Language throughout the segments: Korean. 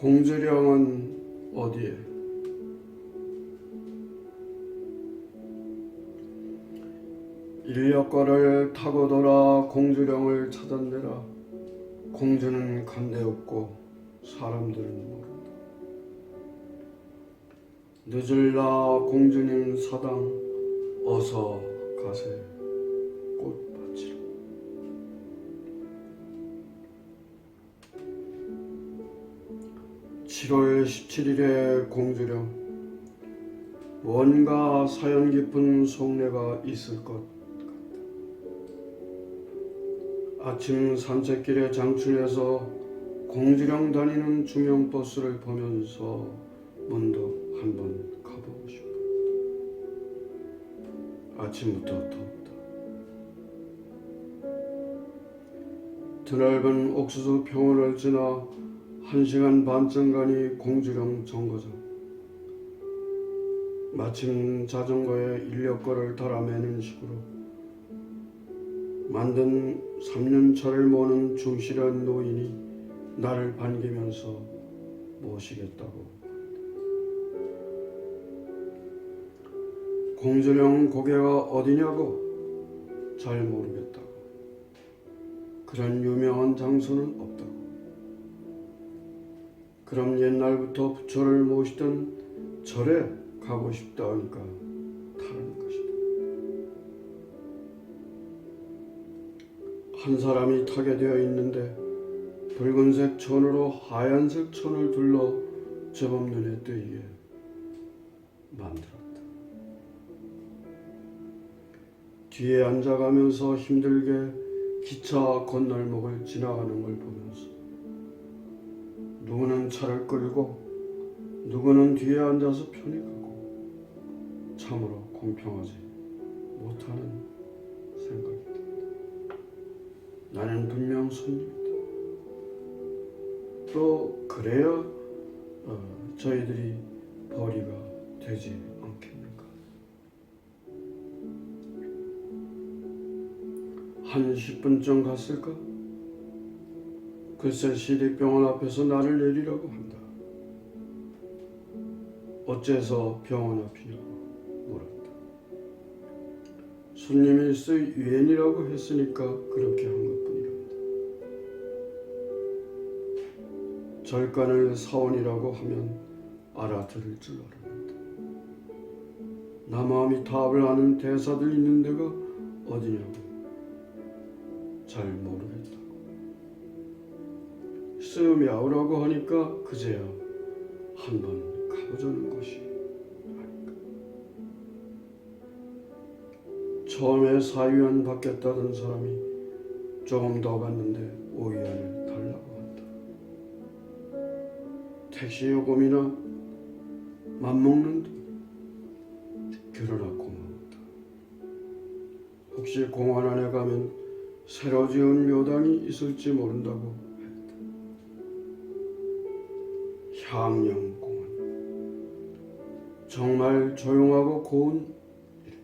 공주령은 어디에? 인력거를 타고 돌아 공주령을 찾아내라. 공주는 간대없고 사람들은 모른다. 늦을라 공주님 사당 어서 가세 꽃 7월 17일에 공주령 원가 사연 깊은 속내가 있을 것 같다. 아침 산책길에 장춘에서 공주령 다니는 중형버스를 보면서 문득 한번 가보고 싶다. 아침부터 더웠다. 드넓은 옥수수 평원을 지나 한 시간 반쯤 가니 공주령 정거장. 마침 자전거에 인력거를 달아 매는 식으로 만든 3년차를 모는 충실한 노인이 나를 반기면서 모시겠다고. 공주령 고개가 어디냐고 잘 모르겠다고. 그런 유명한 장소는 없다고. 그럼 옛날부터 부처를 모시던 절에 가고 싶다 하니까 다른 것이다. 한 사람이 타게 되어 있는데 붉은색 천으로 하얀색 천을 둘러 제법 눈에 띄게 만들었다. 뒤에 앉아가면서 힘들게 기차 건널목을 지나가는 걸 보면서 누구는 차를 끌고 누구는 뒤에 앉아서 편히 가고 참으로 공평하지 못하는 생각이 든다. 나는 분명 손님이다. 또 그래야 어, 저희들이 벌이가 되지 않겠는가. 한 10분쯤 갔을까? 글쎄 시립병원 앞에서 나를 내리라고 한다. 어째서 병원 앞이냐고 물었다. 손님일수 유엔이라고 했으니까 그렇게 한 것뿐이란다. 절간을 사원이라고 하면 알아들을 줄 알았는데 나 마음이 답을 아는 대사들 있는 데가 어디냐고 잘 모르겠다. 쓰음이 아우라고 하니까 그제야 한 번 가보자는 것이 아닌가. 처음에 사위안 받겠다던 사람이 조금 더 갔는데 오이안을 달라고 한다. 택시 요금이나 맘먹는 돈 그러나 고마웠다. 혹시 공원 안에 가면 새로 지은 묘당이 있을지 모른다고 향령공원 정말 조용하고 고운 일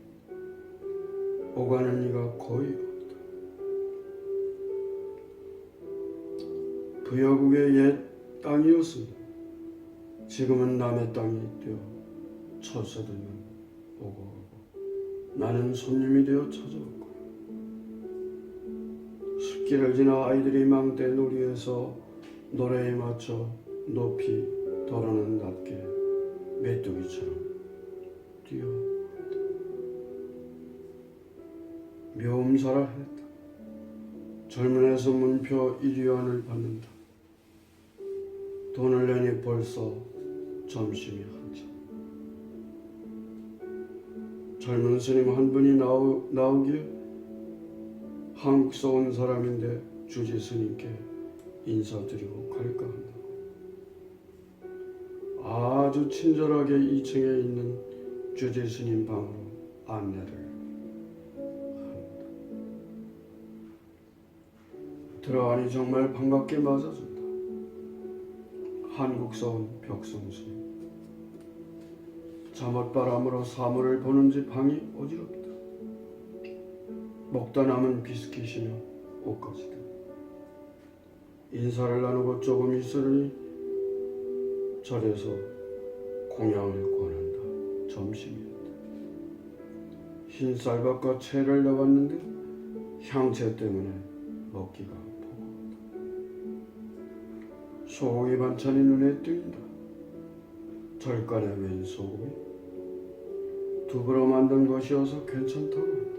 오가는 이가 거의 없다. 부여국의 옛 땅이었습니다 지금은 남의 땅이 되어 철새들만 오고 가고 나는 손님이 되어 찾아왔고 숲길을 지나 아이들이 망대 놀이에서 노래에 맞춰 높이 더러는 낮게 메뚜기처럼 뛰어 묘음사라 했다. 젊은에서 문표 1위안을 받는다. 돈을 내니 벌써 점심이 한참. 젊은 스님 한 분이 나오, 나오기에 한국서 온 사람인데 주지 스님께 인사드리고 갈까 한다고. 아주 친절하게 2층에 있는 주지 스님 방으로 안내를 한다. 들어가니 정말 반갑게 맞아준다. 한국서 온 벽성 스님. 잠옷바람으로 사물을 보는지 방이 어지럽다. 먹다 남은 비스킷이며 옷까지다. 인사를 나누고 조금 있으니 절에서 공양을 권한다. 점심이었다. 흰 쌀밥과 채를 내봤는데 향채 때문에 먹기가 버거웠다. 소고기 반찬이 눈에 띈다. 절간에 웬 소고기? 두부로 만든 것이어서 괜찮다고 한다.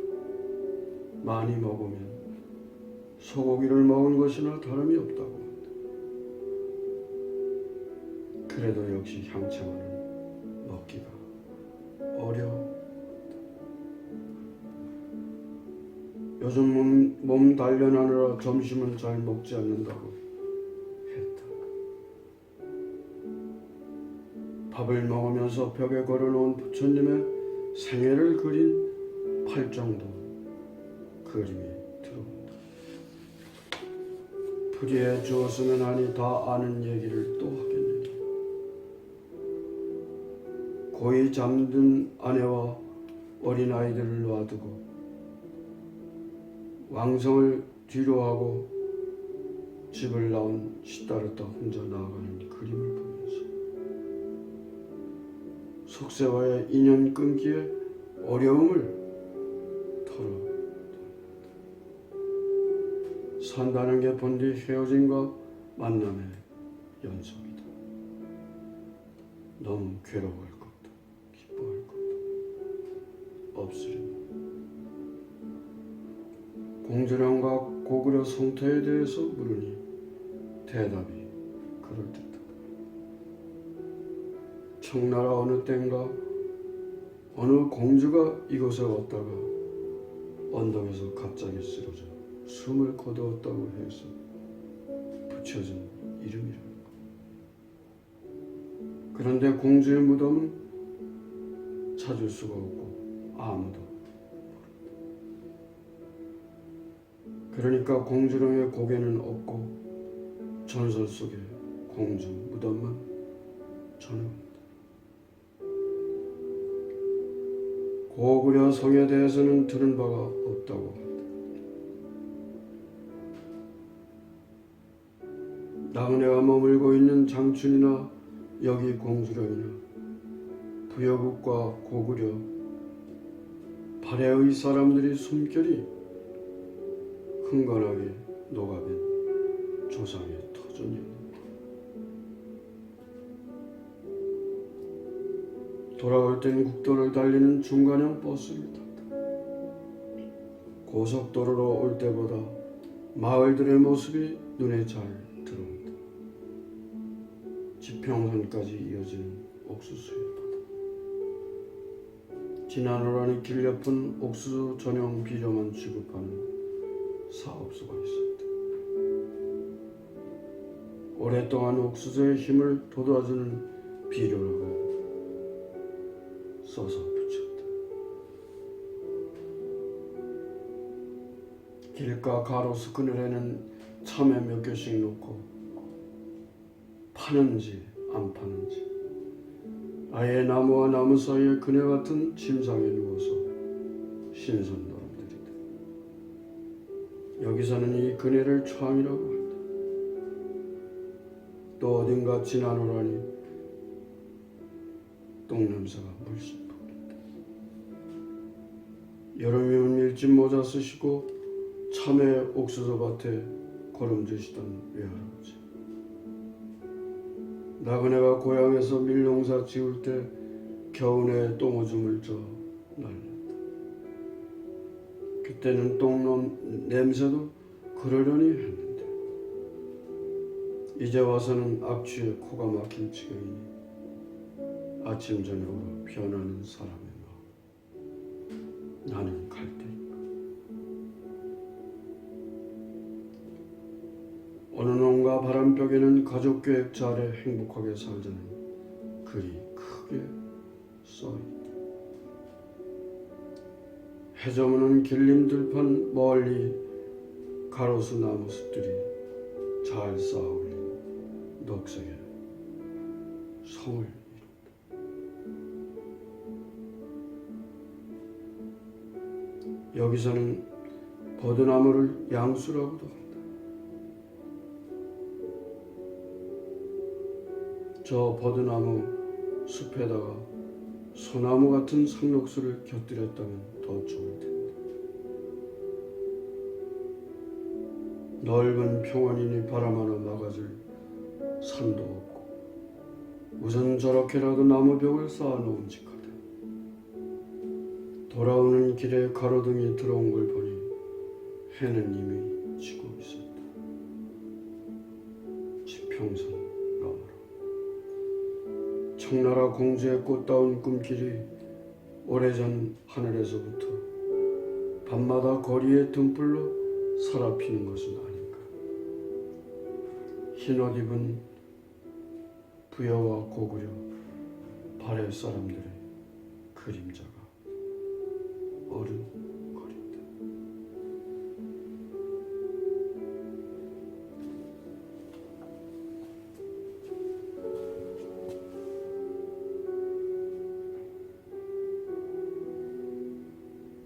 많이 먹으면 소고기를 먹은 것이나 다름이 없다고 그래도 역시 향채만은 먹기가 어려워. 요즘 몸, 몸 단련하느라 점심은 잘 먹지 않는다고 했다. 밥을 먹으면서 벽에 걸어놓은 부처님의 생애를 그린 팔정도 그림이 들어온다. 풀이해 주었으면 하니 다 아는 얘기를 또 하겠 고이 잠든 아내와 어린아이들을 놔두고 왕성을 뒤로하고 집을 나온 시다르타 혼자 나아가는 그림을 보면서 속세와의 인연 끊기에 어려움을 털어 산다는 게 본디 헤어짐과 만남의 연속이다. 너무 괴로워할 없으리니 공주령과 고구려 성태에 대해서 물으니 대답이 그럴듯하다. 청나라 어느 땐가 어느 공주가 이곳에 왔다가 언덕에서 갑자기 쓰러져 숨을 거두었다고 해서 붙여진 이름이라는 것. 그런데 공주의 무덤은 찾을 수가 없고 아무도 그러니까 공주령의 고개는 없고 전설 속의 공주 무덤만 전해옵니다. 고구려 성에 대해서는 들은 바가 없다고 합니다. 나그네가 머물고 있는 장춘이나 여기 공주령이나 부여국과 고구려 발해의 사람들이 숨결이 흥건하게 녹아든 조상의 터전이었다. 돌아올 땐 국도를 달리는 중간형 버스를 탔다. 고속도로로 올 때보다 마을들의 모습이 눈에 잘 들어온다. 지평선까지 이어지는 옥수수의 바다. 지난호란이 길 옆은 옥수수 전용 비료만 취급하는 사업소가 있었다. 오랫동안 옥수수의 힘을 돋아주는 비료라고 써서 붙였다. 길가 가로수 그늘에는 참외 몇 개씩 놓고 파는지 안 파는지 아예 나무와 나무 사이에 그네 같은 침상에 누워서 신선 노름들이다. 여기서는 이 그네를 처음이라고 한다. 또 어딘가 지나노라니 똥냄새가 물씬 풍긴다. 여름이면 밀짚 모자 쓰시고 참외 옥수수 밭에 걸음지시던 외할아버지. 나그네가 고향에서 밀농사 지을 때 겨우내 똥오줌을 쪄 날렸다. 그때는 똥놈 냄새도 그러려니 했는데 이제 와서는 악취에 코가 막힌 지경이니 아침 저녁으로 변하는 사람의 마음 나는 바람벽에는 가족 계획 잘해 행복하게 살자는 글이 크게 써있다 해저무는 길림 들판 멀리 가로수 나무 숲들이 잘 쌓아올린 녹색의 성을 여기서는 버드나무를 양수라고도 한다. 저 버드나무 숲에다가 소나무 같은 상록수를 곁들였다면 더 좋을 텐데. 넓은 평원이니 바람 하나 막아줄 산도 없고 우선 저렇게라도 나무벽을 쌓아놓음직하다. 돌아오는 길에 가로등이 들어온 걸 보니 해는 이미 지고 있었다. 지평선 청나라 공주의 꽃다운 꿈길이 오래전 하늘에서부터 밤마다 거리의 등불로 사라피는 것은 아닌가. 흰옷 입은 부여와 고구려 발해 사람들의 그림자가 어른